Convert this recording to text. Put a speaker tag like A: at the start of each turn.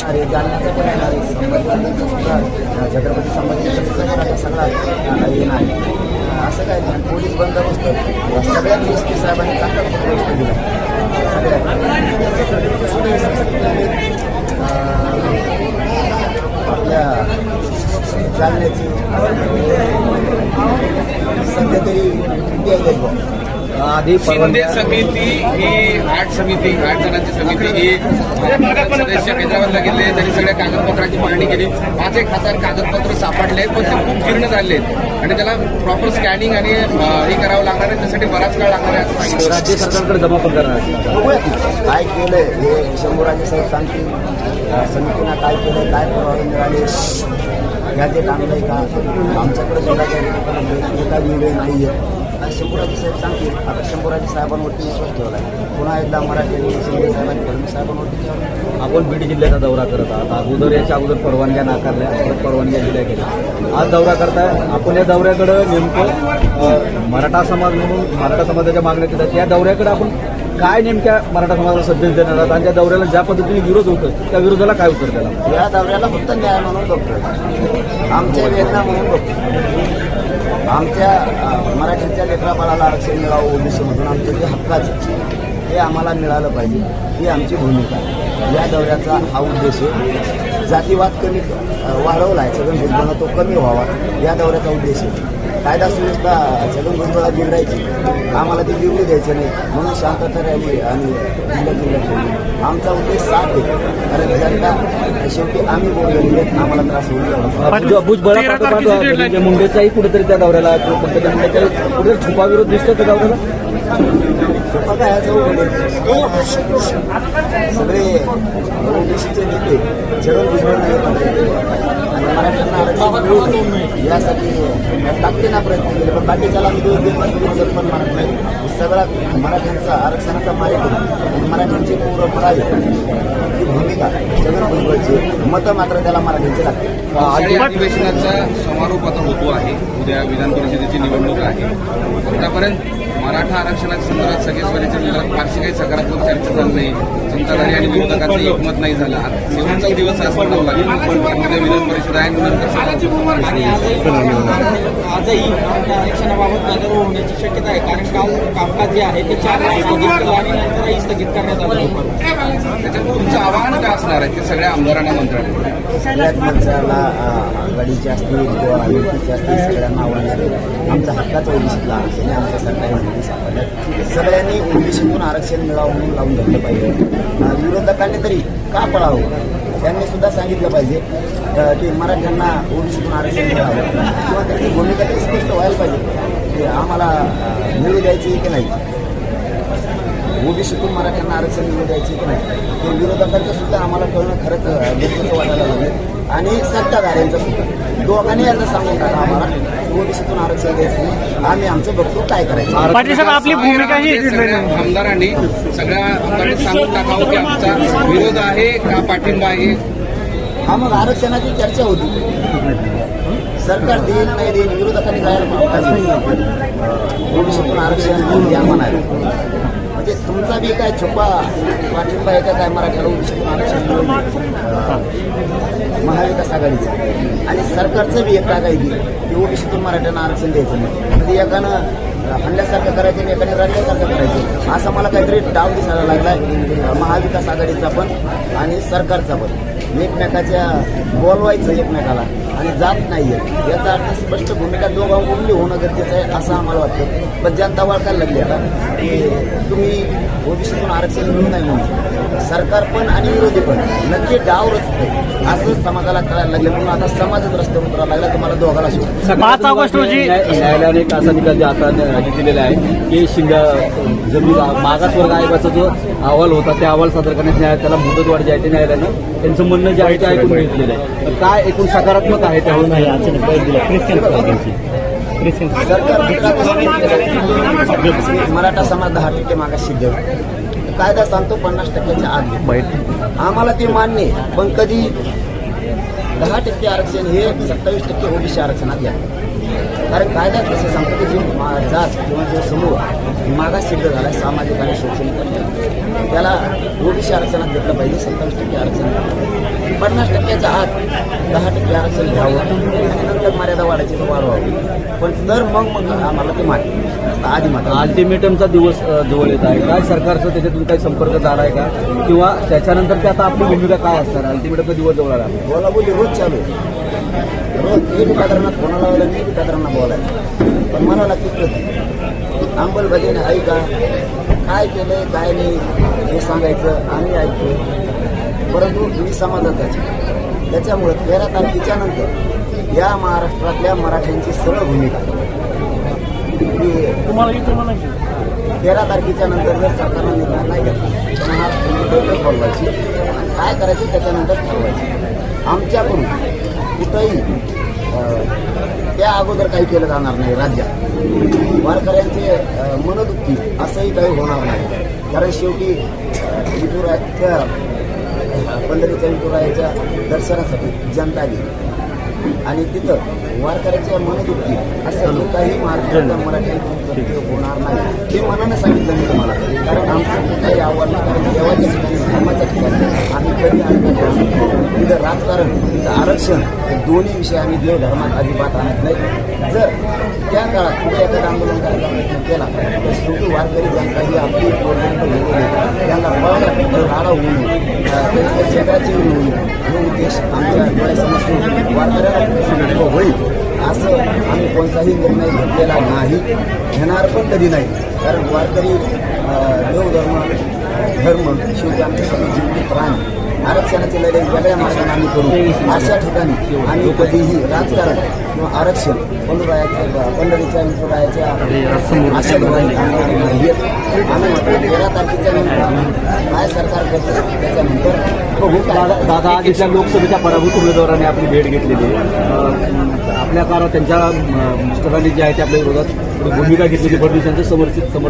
A: अरे जालन्याचा पण येणार आहे संभाजीनगरचा सुद्धा छत्रपती संभाजीनगरचा सगळा येणार असं काय पोलीस बंदोबस्त. सगळ्याच एस पी साहेबांनी चांगला बंदोबस्त दिला सगळ्या आपल्या जालन्याची सध्या तरी इंडिया गेट
B: आधी
C: शिंदे समिती ही आठ समिती आठ जणांची समिती ही सदस्य हैदराबादला गेले त्यांनी सगळ्या कागदपत्रांची पाहणी केली. पाच एक हजार कागदपत्र सापडले पण ते खूप जीर्ण झाले. आणि त्याला प्रॉपर स्कॅनिंग आणि हे करावं लागणार आहे. त्यासाठी बराच काळ लागणार आहे
B: राज्य सरकारकडे जमा पण करणार
A: काय केलंय? हे शंभूराजे साहेब सांगतील. समितीनं काय केलं काय पुरावे मिळाले? ह्या ते आणलंय का? आमच्याकडे सुद्धा काही वेगळे नाही आहे आणि शंभूराजे साहेब सांगतील. आता शंभूराजे साहेबांवरती विश्वास ठेवला आहे. पुन्हा एकदा मराठी शिंदे साहेबांनी फडणवीस साहेबांवरती
B: आपण बीड जिल्ह्याचा दौरा करत आहात. अगोदर याच्या अगोदर परवानग्या नाकारल्या. परत परवानग्या दिल्या गेल्या. आज दौरा करताय. आपण या दौऱ्याकडं नेमकं मराठा समाज म्हणून मराठा समाजाच्या मागण्या केल्या त्या दौऱ्याकडे आपण काय नेमक्या मराठा समाजाला संदेश देणार आहात? आणि त्या दौऱ्याला ज्या पद्धतीने विरोध होतं त्या विरोधाला काय उत्तर द्यायला
A: या दौऱ्याला फक्त न्याय म्हणून बघतोय. आमच्या वेदना म्हणून बघतो आमच्या मराठीच्या मराठ्यांच्या लेकराबाळाला आरक्षण मिळावं ओबीसीमधून आमचं जे हक्काचं हे आम्हाला मिळालं पाहिजे. ही आमची भूमिका आहे. या दौऱ्याचा हा उद्देश आहे. जातीवाद कमी वाढवला आहे सगळं तो कमी व्हावा. या दौऱ्याचा उद्देश आहे. कायदा सुव्यवस्था छगन भुजबळा बिघडायची. आम्हाला ती बिघडू द्यायचं नाही. म्हणून शांतता राहिली आणि जिल्ह्यात जिल्ह्यात ठेवली आमचा उद्देश साथ आहे. कारण जनता शेवटी आम्ही बोल गेलेले आहेत, आम्हाला त्रास.
B: भुज- भुजबळा म्हणजे मुंडेचाही कुठेतरी त्या दौऱ्याला किंवा पंकजा मुंडेचा कुठेतरी छुपा विरोध दिसतो त्या दौऱ्याला.
A: सगळे ओबीसीचे नेते छगन भुजबळांना येतात आणि मराठ्यांना आरक्षण मिळू नये यासाठी ताकदीनं प्रयत्न केले. पण बाकीच्याला मी दोन दिवस पण म्हणत नाही. सगळा मराठ्यांचा आरक्षणाचा मार्ग आणि मराठ्यांची पूर्व मराठी ही भूमिका सगळं भुजबळची मतं मात्र त्याला मराठ्यांची लागते
C: अधिवेशनाचा समारोप आता होतो आहे. उद्या विधान परिषदेची निवडणूक आहे. आतापर्यंत मराठा आरक्षणाच्या संदर्भात सगळे स्वराज्य विरोधात फारशी काही सकारात्मक चर्चा झाली नाही. सत्ताधारी आणि विरोधकांचं एकमत नाही झालं. शेवटचा दिवस आज म्हणावं लागेल. उद्या विधान परिषद आहे.
D: आणि आजही आरक्षणाबाबत गदारोळ होण्याची शक्यता आहे. कारण काल कामकाज जे आहे ते चार स्थगित केलं आणि नंतरही स्थगित करण्यात आलं.
C: त्याच्यात तुमचं आव्हान काय असणार आहे? ते सगळ्या आमदारांना मंत्र्यांना
A: आघाडीची असतील किंवा युतीची असतील सगळ्यांना आव्हान आमचा हक्काचा ओबीसीतला आरक्षण आहे. आमच्या सरकारी माहिती सापडलं सगळ्यांनी ओबीसीतून आरक्षण मिळावं म्हणून लावून धरलं पाहिजे. विरोधकांनी तरी का पळावं? त्यांनी सुद्धा सांगितलं पाहिजे की मराठ्यांना ओबीसीतून आरक्षण मिळावं. किंवा त्याची भूमिका तरी स्पष्ट व्हायला पाहिजे की आम्हाला मिळू द्यायची की नाही? ओबीसीतून मराठ्यांना आरक्षण मिळू द्यायचे की नाही? ते विरोधकांचं सुद्धा आम्हाला कळणं खरंच गरजेचं वाटायला लागलं आणि सत्ताधाऱ्यांचं सुद्धा. दोघांनी यांना सांगून टाका आम्हाला. ओबीसीतून आरक्षण द्यायचं नाही. आम्ही आमचं बघतो काय करायचं.
E: पाटील साहेब आपली भूमिका ही
C: सगळ्या आमदारांनी सगळ्या आमदारांनी सांगून टाकावं की आमचा विरोध आहे का पाठिंबा आहे?
A: हा मग आरक्षणाची चर्चा होती. सरकार देईल नाही देईल विरोधकांनी जायला ओबीसीतून आरक्षण द्या म्हणाले. म्हणजे तुमचा बी काय छुपा पाठिंबा आहे काय? मराठ्याला ओबीसीतून आरक्षण महाविकास आघाडीचा. आणि सरकारचं बी एक काय की ओबीसीतून मराठ्यांना आरक्षण द्यायचं नाही. म्हणजे एकानं हल्ल्यासारखं करायचं आणि एकाने रडल्यासारखं करायचं. असा मला काहीतरी डाव दिसायला लागलाय महाविकास आघाडीचा पण आणि सरकारचा पण. एकमेकाच्या बोलवायचं एकमेकाला. आणि जात नाहीये. याचा अर्थ स्पष्ट भूमिका दोघांकडून होणं गरजेचं आहे असं आम्हाला वाटतं. पण जनता वळखायला लागली आता. की तुम्ही ओबीसीतून आरक्षण मिळू नाही म्हणून. सरकार पण आणि विरोधी पण. नक्की डाव रचतंय. असं समाजाला कळायला लागले. म्हणून आता समाजच रस्त्यावर उतरायला लागला. तुम्हाला दोघाला शिकतो
E: पाच ऑगस्ट रोजी
B: न्याय- न्यायालयाने एक असा निकाल जे आता हे दिलेला आहे की शिंगा जमीन मागासवर्ग आयोगाचा जो अहवाल होता त्या अहवाल सादर करण्यात न्याय त्याला मुदतवाढ जी आहे ते न्यायालयानं त्यांचं म्हणणं जे आहे ते ऐकून घेतलेलं आहे. तर काय एकूण सकारात्मक आहे त्यावर
A: सरकार मराठा समाज दहा टक्के मागाशी देऊ कायदा सांगतो पन्नास टक्क्याच्या आत. आम्हाला ते मान्य पण कधी दहा टक्के आरक्षण हे सत्तावीस टक्के ओबीसी आरक्षणात घ्या कारण कायदा कसं सांगतो की जे जात किंवा जो समूह मागास सिद्ध झाला सामाजिक आणि शैक्षणिक त्याला ओबीसी आरक्षणात घेतलं पाहिजे सत्तावीस टक्के आरक्षण. पन्नास टक्क्याच्या आत दहा टक्के आरक्षण घ्यावं. आणि नंतर मर्यादा वाढायची तर वाढवावी. पण तर मग मग आम्हाला ते मान्य आधी मात्र.
B: अल्टिमेटमचा दिवस जवळ येत आहे. काय सरकारचं त्याच्यातून काही संपर्क झाला आहे का? किंवा त्याच्यानंतर ते आता आपली भूमिका काय असणार? अल्टिमेटमचा दिवस जवळ आला.
A: बोला बोली रोज चालू आहे. रोज मी बी कादरांना फोन लावला मी बी कादरांना बोलायला पण मला लागते अंमलबजावणी आहे का? काय केलंय काय नाही हे सांगायचं आम्ही ऐकतो परंतु मी समाजाचा. त्याच्यामुळे तेरा तारखेच्या नंतर या महाराष्ट्रातल्या मराठ्यांची सरळ भूमिका. तेरा तारखेच्या नंतर जर सरकारनं निर्णय नाही घेतला बोलवायची आणि काय करायचं त्याच्यानंतर ठरवायचं. आमच्याकडून कुठंही त्या अगोदर काही केलं जाणार नाही राज्यात. वारकऱ्यांचे मनदुःखी असंही काही होणार नाही. कारण शेवटी अं, पंढरीच्या विठुरायाच्या दर्शनासाठी जनता गेली. आणि तिथं वारकऱ्याच्या मनदुःखी असं काही महाराष्ट्रातल्या मराठ्यांकडून होणार नाही. हे मनानं सांगितलं मी तुम्हाला. कारण आमचं काही आव्हान कारण देवाच्या ठिकाणी धर्माच्या ठिकाणी आम्ही कधी अडकत तिथं राजकारण आरक्षण हे दोन्ही विषय आम्ही देव धर्मात अजिबात आणत नाही. जर त्या काळात कुठे एखादा आंदोलन करायचा प्रयत्न केला तर शेवटी वारकरी जनता ही आपली पोरांना घेऊन त्यांना पळण्यात राडा होऊ नये त्यांच्या क्षेत्राची होऊ नये हा उद्देश आमच्या डोळ्यासमोर ठेवून वारकऱ्याला होईल. असं आम्ही कोणताही निर्णय घेतलेला नाही. घेणार पण कधी नाही. कारण वारकरी अं, देवधर्म धर्म शेवटी आमच्या सगळे जीवनी प्राणी आरक्षणाची लढाई वेगळ्या मार्गाने आम्ही करू. अशा ठिकाणी आम्ही कधीही राजकारण किंवा आरक्षण पंधरायाच्या पंढरीच्या विठुरायाच्या अशा ठिकाणी आम्ही तेरा तारखेच्या नंतर काय सरकार करतं त्याच्यानंतर
B: दादा इथल्या लोकसभेच्या पराभूत उमेदवारांनी आपली भेट घेतलेली आपल्या काळात त्यांच्या मिस्टरांनी जे आहे ते आपल्या विरोधात भूमिका घेतलेली फडणवीस यांचं समर्थित समर्थन